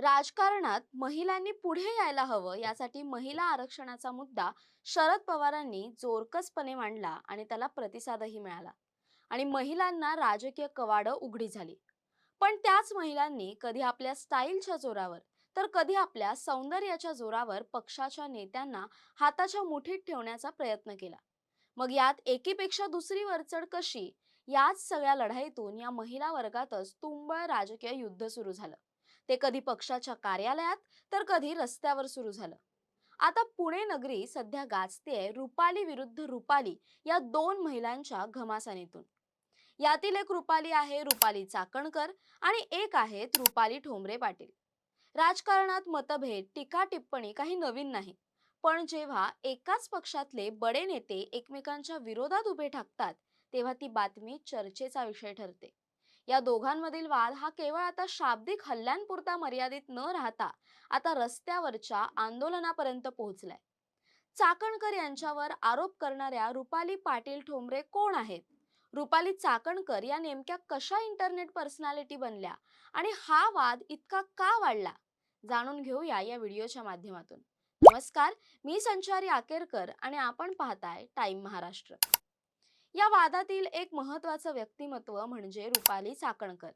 राजकारणात महिलांनी पुढे यायला हवं यासाठी महिला आरक्षणाचा मुद्दा शरद पवारांनी जोरकसपणे मांडला आणि त्याला प्रतिसादही मिळाला. आणि महिलांना राजकीय कवाडं उघडी झाली. पण त्याच महिलांनी कधी आपल्या स्टाईलच्या जोरावर तर कधी आपल्या सौंदर्याच्या जोरावर पक्षाच्या नेत्यांना हाताच्या मुठीत ठेवण्याचा प्रयत्न केला. मग यात एकीपेक्षा दुसरी वरचढ कशी? याच सगळ्या लढाईतून या महिला वर्गातच तुंबळ राजकीय युद्ध सुरू झालं. ते कधी पक्षाच्या कार्यालयात तर कधी रस्त्यावर सुरू झालं. आता पुणे नगरी सध्या गाजतेय रुपाली विरुद्ध रुपाली या दोन महिलांच्या घमासानीतून. यातील एक रुपाली आहे रुपाली चाकणकर आणि एक आहेत रुपाली ठोंबरे पाटील. राजकारणात मतभेद टीका टिप्पणी काही नवीन नाही. पण जेव्हा एकाच पक्षातले बडे नेते एकमेकांच्या विरोधात उभे ठाकतात तेव्हा ती बातमी चर्चेचा विषय ठरते. या दोघांमधील वाद हा केवळ आता शाब्दिक हल्ल्यांपुरता मर्यादित न राहता आता रस्त्यावरच्या आंदोलनापर्यंत पोहोचलाय. चाकणकर यांच्यावर आरोप करणाऱ्या रुपाली पाटील ठोंबरे कोण आहेत? रुपाली चाकणकर या नेमक्या कशा इंटरनेट पर्सनॅलिटी बनल्या आणि हा वाद इतका का वाढला? जाणून घेऊया या व्हिडिओच्या माध्यमातून. नमस्कार मी संचारी आकेरकर आणि आपण पाहताय टाइम महाराष्ट्र. या वादातील एक महत्वाचं व्यक्तिमत्व म्हणजे रुपाली चाकणकर.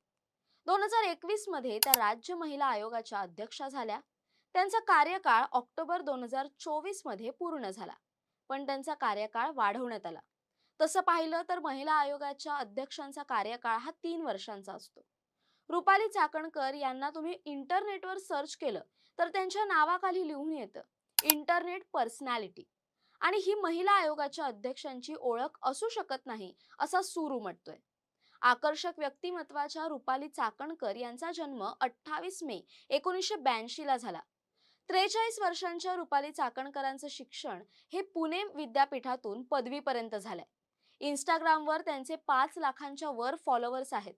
दोन हजार एकवीसमध्ये त्या राज्य महिला आयोगाच्या अध्यक्षा झाल्या. त्यांचा कार्यकाळ ऑक्टोबर दोन हजार चोवीसमध्ये पूर्ण झाला. पण त्यांचा कार्यकाळ वाढवण्यात आला. तसं पाहिलं तर महिला आयोगाच्या अध्यक्षांचा कार्यकाळ हा तीन वर्षांचा असतो. रुपाली चाकणकर यांना तुम्ही इंटरनेटवर सर्च केलं तर त्यांच्या नावाखाली लिहून येतं. Internet personality. आणि ही महिला आयोगाच्या अध्यक्षांची ओळख असू शकत नाही असा सूर उमटतोय आकर्षक व्यक्तिमत्वाच्या रुपाली चाकणकर यांचा जन्म अठ्ठावीस मे एकोणीसशे ब्याऐंशी ला झाला. त्रेचाळीस वर्षांच्या रुपाली चाकणकरांचं शिक्षण हे पुणे विद्यापीठातून पदवीपर्यंत झालंय. इंस्टाग्रामवर त्यांचे पाच लाखांच्या वर फॉलोअर्स आहेत.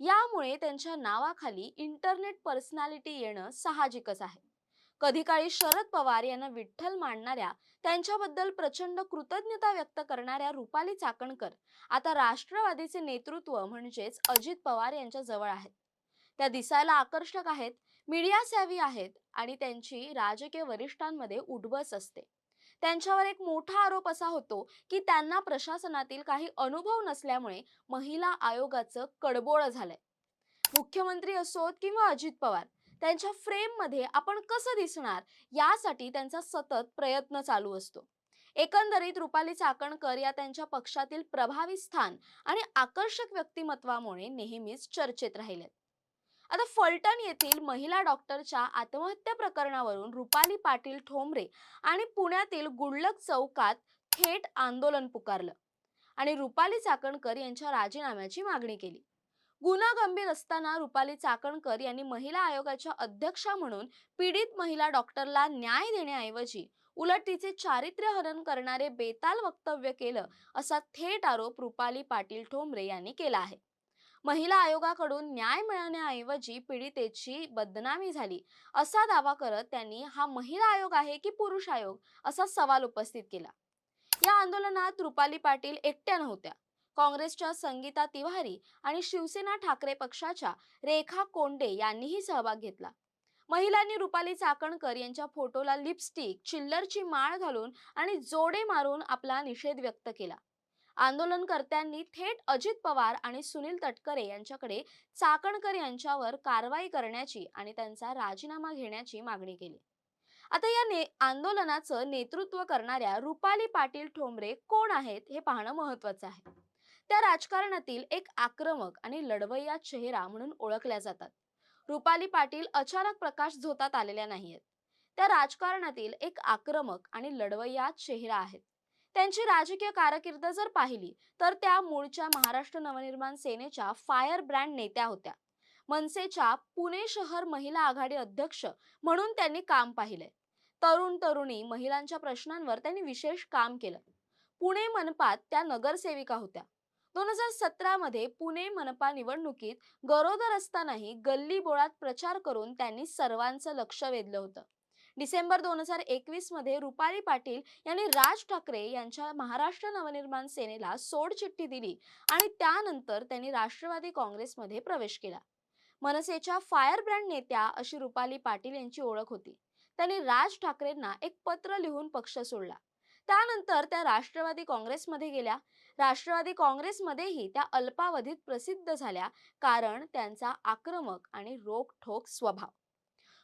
यामुळे त्यांच्या नावाखाली इंटरनेट पर्सनॅलिटी येणं साहजिकच आहे. कधी काळी शरद पवार यांना विठ्ठल मानणाऱ्या त्यांच्याबद्दल प्रचंड कृतज्ञता व्यक्त करणाऱ्या रुपाली चाकणकर आता राष्ट्रवादीचे नेतृत्व म्हणजेच अजित पवार यांच्या जवळ आहेत. त्या दिसायला आकर्षक आहेत मीडिया सॅवी आहेत आणि त्यांची राजकीय वरिष्ठांमध्ये उठबस असते. त्यांच्यावर एक मोठा आरोप असा होतो की त्यांना प्रशासनातील काही अनुभव नसल्यामुळे महिला आयोगाचं कडबोळ झालंय. मुख्यमंत्री असोत किंवा अजित पवार त्यांच्या फ्रेममध्ये आपण कसं दिसणार? यासाठी त्यांचा सतत प्रयत्न चालू असतो. एकंदरीत रुपाली चाकणकर या त्यांच्या पक्षातील प्रभावी स्थान आणि आकर्षक व्यक्तिमत्वामुळे नेहमीच चर्चेत राहिलेत. आता फलटण येथील महिला डॉक्टरच्या आत्महत्या प्रकरणावरून रुपाली पाटील ठोंबरे आणि पुण्यातील गुडलक चौकात थेट आंदोलन पुकारलं आणि रुपाली चाकणकर यांच्या राजीनाम्याची मागणी केली. गुन्हा गंभीर असताना रुपाली चाकणकर यांनी महिला आयोगाच्या अध्यक्षा म्हणून पीडित महिला डॉक्टरला न्याय देण्याऐवजी उलट तिचे चारित्र्य हरण करणारे बेताल वक्तव्य केलं असा थेट आरोप रुपाली पाटील ठोंबरे यांनी केला आहे. महिला आयोगाकडून न्याय मिळवण्याऐवजी पीडितेची बदनामी झाली असा दावा करत त्यांनी हा महिला आयोग आहे की पुरुष आयोग असा सवाल उपस्थित केला. या आंदोलनात रुपाली पाटील एकट्या नव्हत्या. काँग्रेसच्या संगीता तिवारी आणि शिवसेना ठाकरे पक्षाच्या रेखा कोंडे यांनीही सहभाग घेतला. महिलांनी रुपाली चाकणकर यांच्या फोटोला लिपस्टिक चिल्लरची माळ घालून आणि जोडे मारून आपला निषेध व्यक्त केला. आंदोलनकर्त्यांनी थेट अजित पवार आणि सुनील तटकरे यांच्याकडे चाकणकर यांच्यावर कारवाई करण्याची आणि त्यांचा राजीनामा घेण्याची मागणी केली. आता या ने आंदोलनाचं नेतृत्व करणाऱ्या रुपाली पाटील ठोंबरे कोण आहेत हे पाहणं महत्वाचं आहे. त्या राजकारणातील एक आक्रमक आणि लढवय्या चेहरा म्हणून ओळखल्या जातात. रुपाली पाटील अचानक प्रकाश झोतात आलेल्या नाहीयेत. त्या राजकारणातील एक आक्रमक आणि लढवय्या चेहरा आहेत. त्यांची राजकीय कारकीर्द जर पाहिली तर त्या मूळच्या महाराष्ट्र नवनिर्माण सेनेच्या फायर ब्रँड नेत्या होत्या. मनसेच्या पुणे शहर महिला आघाडी अध्यक्ष म्हणून त्यांनी काम पाहिलंय. तरुण तरुणी महिलांच्या प्रश्नांवर त्यांनी विशेष काम केलं. पुणे मनपात त्या नगरसेविका होत्या. दोन हजार सतरामध्ये पुणे मनपा निवडणुकीत गरोदर असतानाही गल्ली बोळात प्रचार करून त्यांनी सर्वांचं लक्ष वेधलं होतं. डिसेंबर दोन हजार एकवीसमध्ये रुपाली पाटील यांनी राज ठाकरे यांच्या महाराष्ट्र नवनिर्माण सेनेला सोडचिठ्ठी दिली आणि त्यानंतर त्यांनी राष्ट्रवादी काँग्रेसमध्ये प्रवेश केला. मनसेच्या फायरब्रँड नेत्या अशी रुपाली पाटील यांची ओळख होती. त्यांनी राज ठाकरेंना एक पत्र लिहून पक्ष सोडला. त्यानंतर त्या राष्ट्रवादी काँग्रेसमध्ये गेल्या. राष्ट्रवादी काँग्रेसमध्येही त्या अल्पावधीत प्रसिद्ध झाल्या कारण त्यांचा आक्रमक आणि रोखठोक स्वभाव.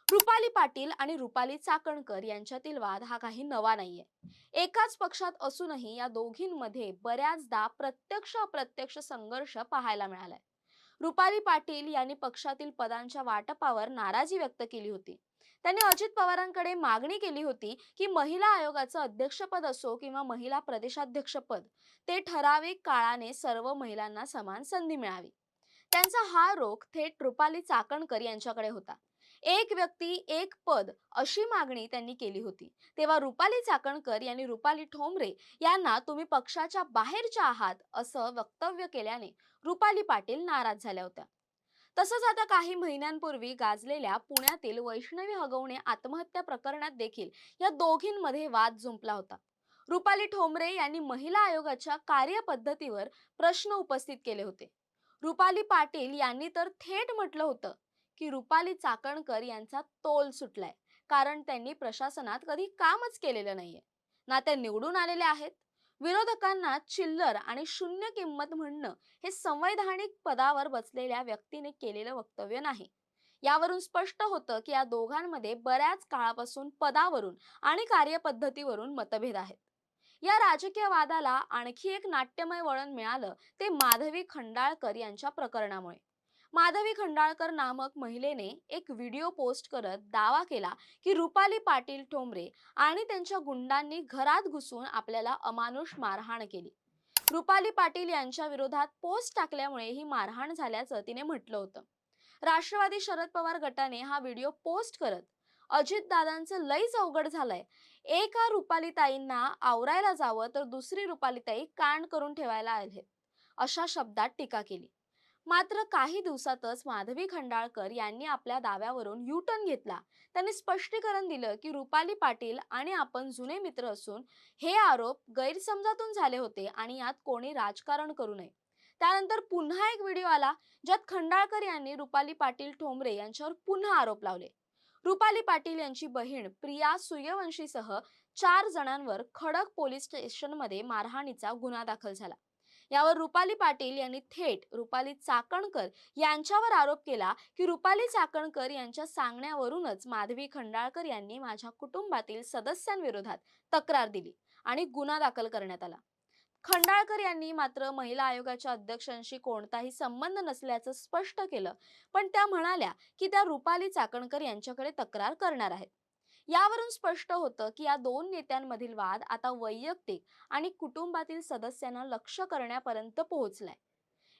रुपाली पाटील आणि रुपाली चाकणकर यांच्यातील वाद हा काही नवा नाहीये. एकाच पक्षात असूनही या दोघींमध्ये बऱ्याचदा प्रत्यक्ष अप्रत्यक्ष संघर्ष पाहायला मिळालाय. रुपाली पाटील यांनी पक्षातील पदांच्या वाटपावर नाराजी व्यक्त केली होती. त्यांनी अजित पवारांकडे मागणी केली होती की महिला आयोगाचं अध्यक्षपद असो किंवा महिला प्रदेशाध्यक्षपद ते ठराविक काळाने सर्व महिलांना समान संधी मिळावी. त्यांचा हा रोख थेट रुपाली चाकणकर यांच्याकडे होता. एक व्यक्ती एक पद अशी मागणी त्यांनी केली होती. तेव्हा रुपाली चाकणकर यांनी रुपाली ठोंबरे यांना तुम्ही पक्षाच्या बाहेरच्या आहात असं वक्तव्य केल्याने रुपाली पाटील नाराज झाल्या होत्या. तसंच आता काही महिन्यांपूर्वी गाजलेल्या पुण्यातील वैष्णवी हगवणे आत्महत्या प्रकरणात देखील या दोघींमध्ये वाद जुंपला होता. रुपाली ठोंबरे यांनी महिला आयोगाच्या कार्यपद्धतीवर प्रश्न उपस्थित केले होते. रुपाली पाटील यांनी तर थेट म्हटलं होतं की रुपाली चाकणकर यांचा तोल सुटलाय कारण त्यांनी प्रशासनात कधी कामच केलेलं नाहीये. ना त्या निवडून आलेल्या आहेत. विरोधकांना चिल्लर आणि शून्य किंमत म्हणणं हे संवैधानिक पदावर बसलेल्या व्यक्तीने केलेलं वक्तव्य नाही. यावरून स्पष्ट होतं की या दोघांमध्ये बऱ्याच काळापासून पदावरून आणि कार्यपद्धतीवरून मतभेद आहेत. या राजकीय वादाला आणखी एक नाट्यमय वळण मिळालं ते माधवी खंडाळकर यांच्या प्रकरणामुळे. माधवी खंडाळकर नामक महिलेने एक व्हिडिओ पोस्ट करत दावा केला की रुपाली पाटील ठोंबरे आणि त्यांच्या गुंडांनी घरात घुसून आपल्याला अमानुष मारहाण केली. रुपाली पाटील यांच्या विरोधात पोस्ट टाकल्यामुळे ही मारहाण झाल्याचं तिने म्हटलं होतं. राष्ट्रवादी शरद पवार गटाने हा व्हिडिओ पोस्ट करत अजित दादांचं लईच अवघड झालंय. एका रुपालीताईंना आवरायला जावं तर दुसरी रुपालीताई कांड करून ठेवायला आले अशा शब्दात टीका केली. मात्र काही दिवसातच माधवी खंडाळकर यांनी आपल्या दाव्यावरून युटर्न घेतला. त्यांनी स्पष्टीकरण दिलं की रुपाली पाटील आणि आपण जुने मित्र असून हे आरोप गैरसमजातून झाले होते आणि यात कोणी राजकारण करू नये. त्यानंतर पुन्हा एक व्हिडिओ आला ज्यात खंडाळकर यांनी रुपाली पाटील ठोंबरे यांच्यावर पुन्हा आरोप लावले. रुपाली पाटील यांची बहीण प्रिया सूर्यवंशीसह चार जणांवर खडक पोलीस स्टेशनमध्ये मारहाणीचा गुन्हा दाखल झाला. यावर रुपाली पाटील यांनी थेट रुपाली चाकणकर यांच्यावर आरोप केला की रुपाली चाकणकर यांच्या सांगण्यावरूनच माधवी खंडाळकर यांनी माझ्या कुटुंबातील सदस्यांविरोधात तक्रार दिली आणि गुन्हा दाखल करण्यात आला. खंडाळकर यांनी मात्र महिला आयोगाच्या अध्यक्षांशी कोणताही संबंध नसल्याचं स्पष्ट केलं पण त्या म्हणाल्या की त्या रुपाली चाकणकर यांच्याकडे तक्रार करणार आहेत. यावरून स्पष्ट होतं की या दोन नेत्यांमधील वाद आता वैयक्तिक आणि कुटुंबातील सदस्यांना लक्ष करण्यापर्यंत पोहोचलाय.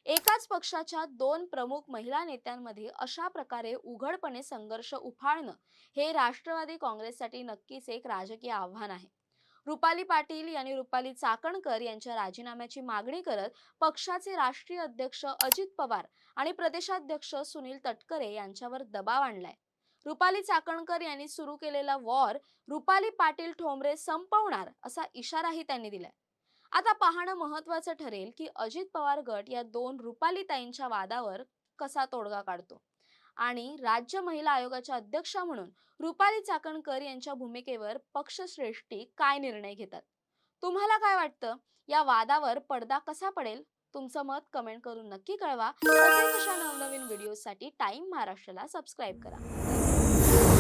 एकाच पक्षाच्या दोन प्रमुख महिला नेत्यांमध्ये अशा प्रकारे उघडपणे संघर्ष उफाळणं हे राष्ट्रवादी काँग्रेससाठी नक्कीच एक राजकीय आव्हान आहे. रुपाली पाटील यांनी रुपाली चाकणकर यांच्या राजीनाम्याची मागणी करत पक्षाचे राष्ट्रीय अध्यक्ष अजित पवार आणि प्रदेशाध्यक्ष सुनील तटकरे यांच्यावर दबाव आणलाय. रुपाली चाकणकर यांनी सुरू केलेला वॉर रुपाली पाटील ठोंबरे संपवणार असा इशाराही त्यांनी दिलाय. आता पाहणं महत्वाचं ठरेल की अजित पवार गट या दोन रुपालीताईंच्या वादावर कसा तोडगा काढतो. आणि राज्य महिला आयोगाच्या अध्यक्षा म्हणून रुपाली चाकणकर यांच्या भूमिकेवर पक्षश्रेष्ठी काय निर्णय घेतात? तुम्हाला काय वाटतं? या वादावर पडदा कसा पडेल? तुमचं मत कमेंट करून नक्की कळवा. अशा नवनवीन व्हिडिओसाठी टाइम महाराष्ट्राला सबस्क्राईब करा. Yeah.